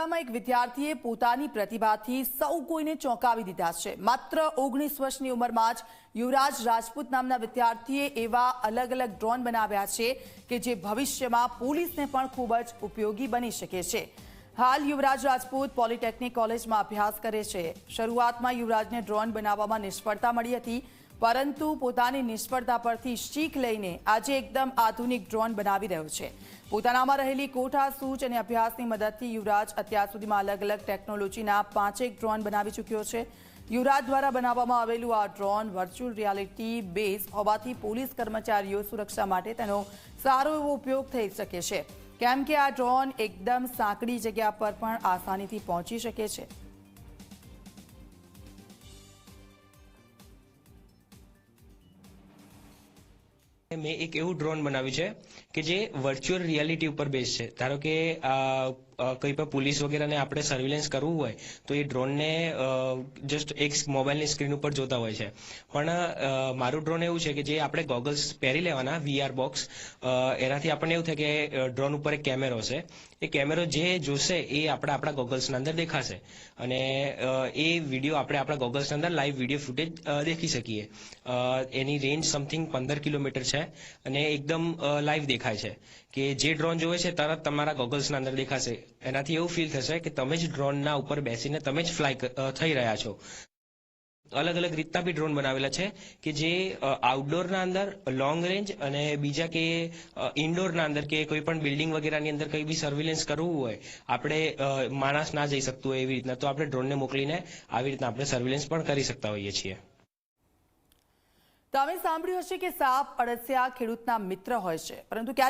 અબડાસામાં એક વિદ્યાર્થીએ પોતાની પ્રતિભાથી સૌ કોઈને ચોંકાવી દીધા છે. માત્ર ઓગણીસ વર્ષની ઉંમરમાં જ યુવરાજ રાજપૂત નામના વિદ્યાર્થીએ એવા અલગ અલગ ડ્રોન બનાવ્યા છે કે જે ભવિષ્યમાં પોલીસને પણ ખૂબ જ ઉપયોગી બની શકે છે. હાલ યુવરાજ રાજપૂત પોલિટેકનિક કોલેજમાં અભ્યાસ કરે છે. શરૂઆતમાં યુવરાજને ડ્રોન બનાવવામાં નિષ્ફળતા મળી હતી પરંતુ પોતાની નિષ્ફળતા પરથી શીખ લઈને આજે એકદમ આધુનિક ડ્રોન બનાવી રહ્યો છે. પોતાનામાં રહેલી કોઠા, સૂચ અને અભ્યાસની મદદથી યુવરાજ અત્યાર સુધીમાં અલગ અલગ ટેકનોલોજીના પાંચેક ડ્રોન બનાવી ચૂક્યો છે. યુવરાજ દ્વારા બનાવવામાં આવેલું આ ડ્રોન વર્ચ્યુઅલ રિયાલિટી બેઝ હોવાથી પોલીસ કર્મચારીઓ સુરક્ષા માટે તેનો સારો એવો ઉપયોગ થઈ શકે છે. કેમ કે આ ડ્રોન એકદમ સાંકડી જગ્યા પર પણ આસાનીથી પહોંચી શકે છે. મેં એક એવું ડ્રોન બનાવ્યું છે કે જે વર્ચ્યુઅલ રિયાલિટી ઉપર બેઝ છે. ધારો કે કંઈ પણ પોલીસ વગેરેને આપણે સર્વેલન્સ કરવું હોય, તો એ ડ્રોનને જસ્ટ એક મોબાઈલની સ્ક્રીન ઉપર જોતા હોય છે. પણ મારું ડ્રોન એવું છે કે જે આપણે ગોગલ્સ પહેરી લેવાના વીઆર બોક્સ એનાથી આપણને એવું થાય કે ડ્રોન ઉપર એક કેમેરો છે એ કેમેરો જે જોશે એ આપણે, આપણા ગોગલ્સના અંદર દેખાશે. અને એ વીડિયો આપણે આપણા ગોગલ્સના અંદર લાઈવ વીડિયો ફૂટેજ દેખી શકીએ. એની રેન્જ સમથિંગ પંદર કિલોમીટર છે. અને એકદમ લાઈવ દેખાય છે કે જે ડ્રોન જોવે છે તરત તમારા ગોગલ્સના અંદર દેખાશે. એનાથી એવું ફીલ થશે કે તમે જ ડ્રોનના ઉપર બેસીને તમે જ ફ્લાય થઈ રહ્યા છો. અલગ અલગ રીતના બી ડ્રોન બનાવેલા છે કે જે આઉટડોરના અંદર લોંગ રેન્જ અને બીજા કે ઇન્ડોરના અંદર કે કોઈ પણ બિલ્ડિંગ વગેરેની અંદર કંઈ બી સર્વેલન્સ કરવું હોય, આપણે માણસ ના જઈ શકતું હોય એવી રીતના, તો આપણે ડ્રોનને મોકલીને આવી રીતના આપણે સર્વેલન્સ પણ કરી શકતા હોઈએ છીએ. તમે સાંભળ્યું હશે કે સાપ અળસિયા ખેડૂતના મિત્ર હોય છે. પરંતુ